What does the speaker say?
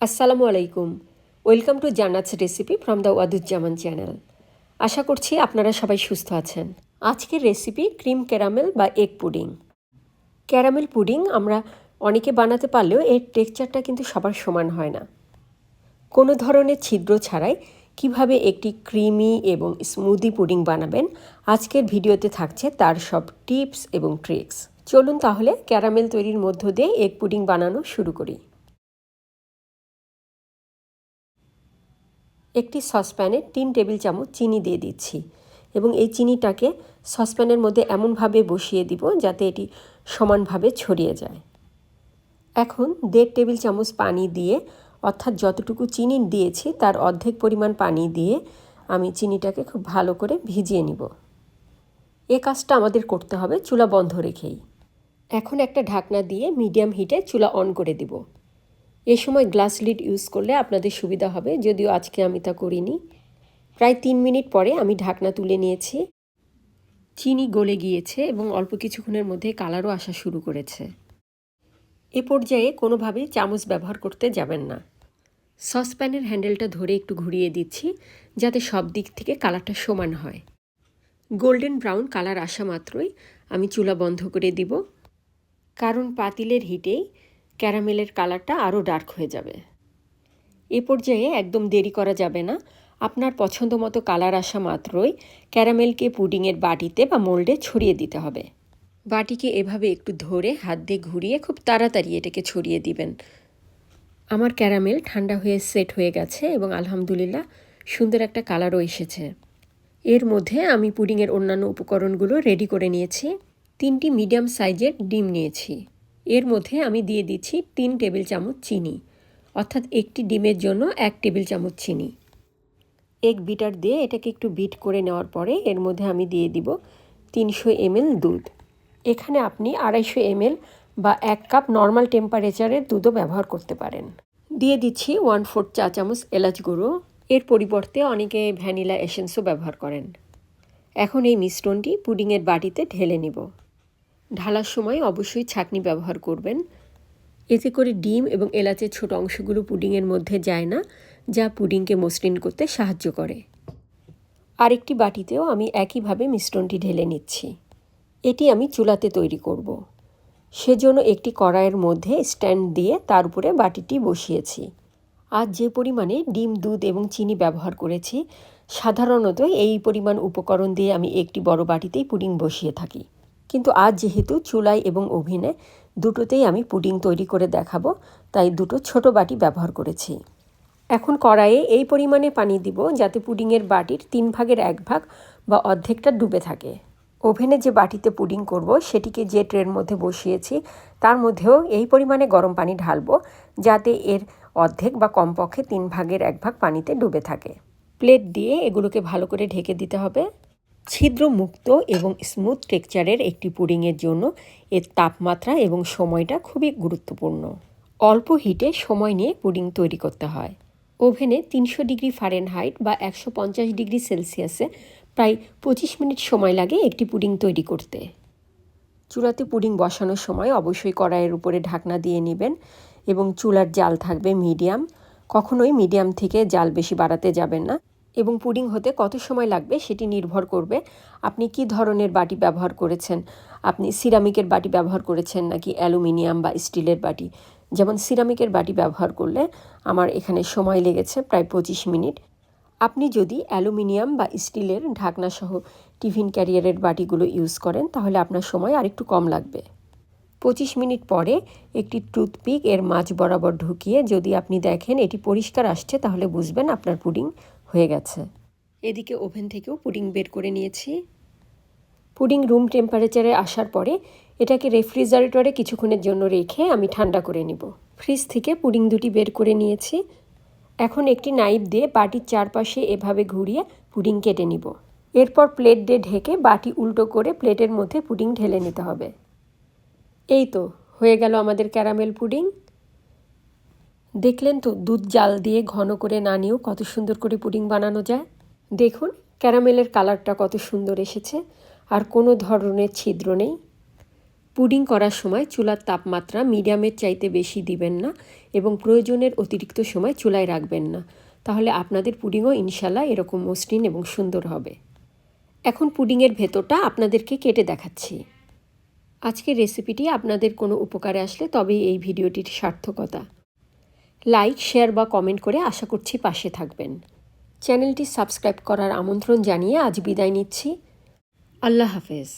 আসসালামু আলাইকুম। Welcome to Jannat's recipe from the Waduzzaman channel. আশা করছি আপনারা সবাই সুস্থ আছেন। আজকের রেসিপি ক্রিম ক্যারামেল বা এগ পুডিং। ক্যারামেল পুডিং আমরা অনেকে বানাতে পারলেও এর টেক্সচারটা কিন্তু সবার সমান হয় না। কোনো ধরনের ছিদ্র ছাড়াই কীভাবে একটি ক্রিমি এবং স্মুদি পুডিং বানাবেন আজকের ভিডিওতে থাকছে তার সব টিপস এবং ট্রিক্স। চলুন তাহলে ক্যারামেল তৈরির মধ্য দিয়ে এগ পুডিং বানানো শুরু করি। একটি সসপ্যানে তিন টেবিল চামচ চিনি দিয়ে দিচ্ছি এবং এই চিনিটাকে সসপ্যানের মধ্যে এমনভাবে বসিয়ে দিব যাতে এটি সমানভাবে ছড়িয়ে যায়। এখন দেড় টেবিল চামচ পানি দিয়ে, অর্থাৎ যতটুকু চিনি দিয়েছি তার অর্ধেক পরিমাণ পানি দিয়ে আমি চিনিটাকে খুব ভালো করে ভিজিয়ে নিব। এ কাজটা আমাদের করতে হবে চুলা বন্ধ রেখেই। এখন একটা ঢাকনা দিয়ে মিডিয়াম হিটে চুলা অন করে দিব। এ সময় গ্লাস লিড ইউজ করলে আপনাদের সুবিধা হবে, যদিও আজকে আমি তা করিনি। প্রায় তিন মিনিট পরে আমি ঢাকনা তুলে নিয়েছি। চিনি গলে গিয়েছে এবং অল্প কিছুক্ষণের মধ্যে কালারও আসা শুরু করেছে। এ পর্যায়ে কোনোভাবেই চামচ ব্যবহার করতে যাবেন না। সসপ্যানের হ্যান্ডেলটা ধরে একটু ঘুরিয়ে দিচ্ছি, যাতে সব দিক থেকে কালারটা সমান হয়। গোল্ডেন ব্রাউন কালার আসা মাত্রই আমি চুলা বন্ধ করে দিব, কারণ পাতিলের হিটেই ক্যারামেলের কালারটা আরও ডার্ক হয়ে যাবে। এ পর্যায়ে একদম দেরি করা যাবে না। আপনার পছন্দ মতো কালার আসা মাত্রই ক্যারামেলকে পুডিংয়ের বাটিতে বা মোল্ডে ছড়িয়ে দিতে হবে। বাটিকে এভাবে একটু ধরে হাত দিয়ে ঘুরিয়ে খুব তাড়াতাড়ি এটাকে ছড়িয়ে দিবেন। আমার ক্যারামেল ঠান্ডা হয়ে সেট হয়ে গেছে এবং আলহামদুলিল্লাহ সুন্দর একটা কালারও এসেছে। এর মধ্যে আমি পুডিংয়ের অন্যান্য উপকরণগুলো রেডি করে নিয়েছি। তিনটি মিডিয়াম সাইজের ডিম নিয়েছি। এর মধ্যে আমি দিয়ে দিচ্ছি তিন টেবিল চামচ চিনি, অর্থাৎ একটি ডিমের জন্য এক টেবিল চামচ চিনি। এক বিটার দিয়ে এটাকে একটু বিট করে নেওয়ার পরে এর মধ্যে আমি দিয়ে দিব তিনশো এমএল দুধ। এখানে আপনি আড়াইশো এমএল বা এক কাপ নর্মাল টেম্পারেচারের দুধও ব্যবহার করতে পারেন। দিয়ে দিচ্ছি ওয়ান ফোর্থ চা চামচ এলাচ গুঁড়ো। এর পরিবর্তে অনেকে ভ্যানিলা এসেন্সও ব্যবহার করেন। এখন এই মিশ্রণটি পুডিংয়ের বাটিতে ঢেলে নিব। ঢালার সময় অবশ্যই ছাঁকনি ব্যবহার করবেন। এতে করে ডিম এবং এলাচের ছোট অংশগুলো পুডিংয়ের মধ্যে যায় না, যা পুডিংকে মসৃণ করতে সাহায্য করে। আরেকটি বাটিতেও আমি একইভাবে মিশ্রণটি ঢেলে নিচ্ছি। এটি আমি চুলাতে তৈরি করব। সেজন্য একটি কড়াইয়ের মধ্যে স্ট্যান্ড দিয়ে তার উপরে বাটিটি বসিয়েছি। আজ যে পরিমাণে ডিম, দুধ এবং চিনি ব্যবহার করেছি, সাধারণত এই পরিমাণ উপকরণ দিয়ে আমি একটি বড় বাটিতেই পুডিং বসিয়ে থাকি। কিন্তু আজ যেহেতু চুলাই এবং ওভেনে দুটোতেই আমি পুডিং তৈরি করে দেখাবো, তাই দুটো ছোট বাটি ব্যবহার করেছি। এখন কড়াইয়ে এই পরিমাণে পানি দিব যাতে পুডিংয়ের বাটির তিন ভাগের এক ভাগ বা অর্ধেকটা ডুবে থাকে। ওভেনে যে বাটিতে পুডিং করব, সেটিকে যে ট্রের মধ্যে বসিয়েছি, তার মধ্যেও এই পরিমাণে গরম পানি ঢালবো যাতে এর অর্ধেক বা কমপক্ষে তিন ভাগের এক ভাগ পানিতে ডুবে থাকে। প্লেট দিয়ে এগুলোকে ভালো করে ঢেকে দিতে হবে। ছিদ্রমুক্ত এবং স্মুথ টেক্সচারের একটি পুডিংয়ের জন্য এর তাপমাত্রা এবং সময়টা খুবই গুরুত্বপূর্ণ। অল্প হিটে সময় নিয়ে পুডিং তৈরি করতে হয়। ওভেনে তিনশো ডিগ্রি ফারেনহাইট বা একশো পঞ্চাশ ডিগ্রি সেলসিয়াসে প্রায় পঁচিশ মিনিট সময় লাগে একটি পুডিং তৈরি করতে। চুলাতে পুডিং বসানোর সময় অবশ্যই কড়াইয়ের উপরে ঢাকনা দিয়ে নেবেন এবং চুলার জাল থাকবে মিডিয়াম। কখনোই মিডিয়াম থেকে জাল বেশি বাড়াতে যাবেন না। এবং পুডিং হতে কত সময় লাগবে সেটি নির্ভর করবে আপনি কি ধরনের বাটি ব্যবহার করেছেন, আপনি সিরামিকের বাটি ব্যবহার করেছেন নাকি অ্যালুমিনিয়াম বা স্টিলের বাটি? যেমন সিরামিকের বাটি ব্যবহার করলে আমার এখানে সময় লেগেছে প্রায় পঁচিশ মিনিট। আপনি যদি অ্যালুমিনিয়াম বা স্টিলের ঢাকনাসহ টিফিন ক্যারিয়ারের বাটিগুলো ইউজ করেন, তাহলে আপনার সময় আরেকটু কম লাগবে। পঁচিশ মিনিট পরে একটি টুথপিক এর মাছ বরাবর ঢুকিয়ে যদি আপনি দেখেন এটি পরিষ্কার আসছে, তাহলে বুঝবেন আপনার পুডিং হয়ে গেছে। এদিকে ওভেন থেকেও পুডিং বের করে নিয়েছি। পুডিং রুম টেম্পারেচারে আসার পরে এটাকে রেফ্রিজারেটরে কিছুক্ষণের জন্য রেখে আমি ঠান্ডা করে নিব। ফ্রিজ থেকে পুডিং দুটি বের করে নিয়েছি। এখন একটি নাইফ দিয়ে বাটির চারপাশে এভাবে ঘুরিয়ে পুডিং কেটে নিব। এরপর প্লেট দিয়ে ঢেকে বাটি উল্টো করে প্লেটের মধ্যে পুডিং ঢেলে নিতে হবে। এই তো হয়ে গেল আমাদের ক্যারামেল পুডিং। দেখলেন তো দুধ জাল দিয়ে ঘন করে না নিয়েও কত সুন্দর করে পুডিং বানানো যায়? দেখুন, ক্যারামেলের কালারটা কত সুন্দর এসেছে, আর কোনো ধরনের ছিদ্র নেই। পুডিং করার সময় চুলার তাপমাত্রা মিডিয়ামের চাইতে বেশি দিবেন না এবং প্রয়োজনের অতিরিক্ত সময় চুলায় রাখবেন না। তাহলে আপনাদের পুডিংও ইনশাল্লাহ এরকম মসৃণ এবং সুন্দর হবে। এখন পুডিংয়ের ভেতরটা আপনাদেরকে কেটে দেখাচ্ছি। আজকের রেসিপিটি আপনাদের কোনো উপকারে আসলে তবেই এই ভিডিওটির সার্থকতা। লাইক, শেয়ার বা কমেন্ট করে আশা করছি পাশে থাকবেন। চ্যানেলটি সাবস্ক্রাইব করার আমন্ত্রণ জানিয়ে আজ বিদায় নিচ্ছি। আল্লাহ হাফেজ।